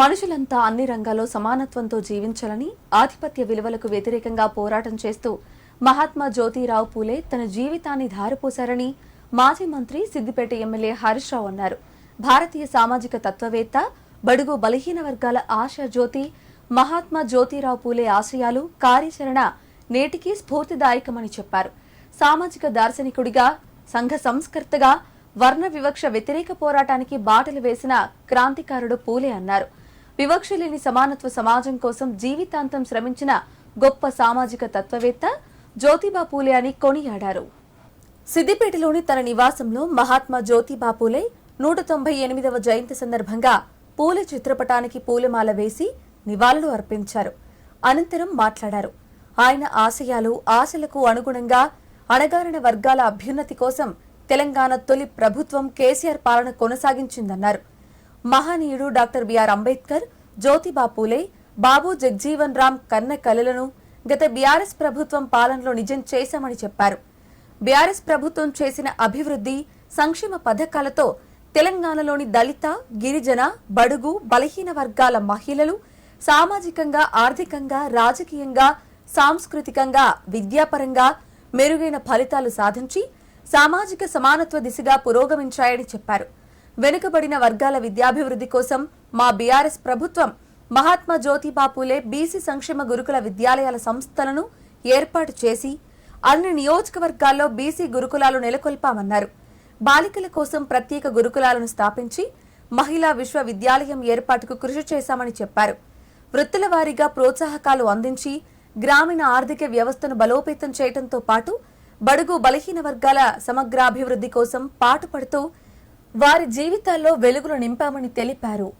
మనుషులంతా అన్ని రంగాల్లో సమానత్వంతో జీవించాలని ఆధిపత్య విలువలకు వ్యతిరేకంగా పోరాటం చేస్తూ మహాత్మా జ్యోతిరావు పూలే తన జీవితాన్ని ధారపోశారని మాజీ మంత్రి సిద్దిపేట ఎమ్మెల్యే హరీష్ రావు అన్నారు. భారతీయ సామాజిక తత్వవేత్త బడుగు బలహీన వర్గాల ఆశా జ్యోతి మహాత్మా జ్యోతిరావు పూలే ఆశయాలు కార్యాచరణ నేటికి స్ఫూర్తిదాయకమని చెప్పారు. సామాజిక దార్శనికుడిగా సంఘ సంస్కర్తగా వర్ణ వివక్ష వ్యతిరేక పోరాటానికి బాటలు వేసిన క్రాంతికారుడు పూలే అన్నారు. వివక్ష లేని సమానత్వ సమాజం కోసం జీవితాంతం శ్రమించిన గొప్ప సామాజిక తత్వవేత్త జ్యోతిబా పూలే అని కొనియాడారు. సిద్దిపేటలోని తన నివాసంలో మహాత్మా జ్యోతిబా పూలే నూట తొంభై ఎనిమిదవ జయంతి సందర్భంగా పూలే చిత్రపటానికి పూలమాల వేసి నివాళులు అర్పించారు. అనంతరం మాట్లాడారు. ఆయన ఆశయాలు ఆశలకు అనుగుణంగా అణగారిన వర్గాల అభ్యున్నతి కోసం తెలంగాణ తొలి ప్రభుత్వం కేసీఆర్ పాలన కొనసాగించిందన్నారు. మహనీయుడు డాక్టర్ బిఆర్ అంబేద్కర్ జ్యోతిబా పూలే బాబు జగ్జీవన్ రామ్ కన్న కలలను గత బీఆర్ఎస్ ప్రభుత్వం పాలనలో నిజం చేశామని చెప్పారు. బీఆర్ఎస్ ప్రభుత్వం చేసిన అభివృద్ధి సంక్షేమ పథకాలతో తెలంగాణలోని దళిత గిరిజన బడుగు బలహీన వర్గాల మహిళలు సామాజికంగా ఆర్థికంగా రాజకీయంగా సాంస్కృతికంగా విద్యాపరంగా మెరుగైన ఫలితాలు సాధించి సామాజిక సమానత్వ దిశగా పురోగమించాయని చెప్పారు. వెనుకబడిన వర్గాల విద్యాభివృద్ధి కోసం మా బీఆర్ఎస్ ప్రభుత్వం మహాత్మా జ్యోతిబా పూలే బీసీ సంక్షేమ గురుకుల విద్యాలయాల సంస్థలను ఏర్పాటు చేసి అన్ని నియోజకవర్గాల్లో బీసీ గురుకులాలు నెలకొల్పామన్నారు. బాలికల కోసం ప్రత్యేక గురుకులాలను స్థాపించి మహిళా విశ్వవిద్యాలయం ఏర్పాటుకు కృషి చేశామని చెప్పారు. వృత్తుల వారీగా ప్రోత్సాహకాలు అందించి గ్రామీణ ఆర్థిక వ్యవస్థను బలోపేతం చేయడంతో పాటు బడుగు బలహీన వర్గాల సమగ్రాభివృద్ధి కోసం పాటుపడుతూ వారి జీవితాల్లో వెలుగులు నింపామని తెలిపారు.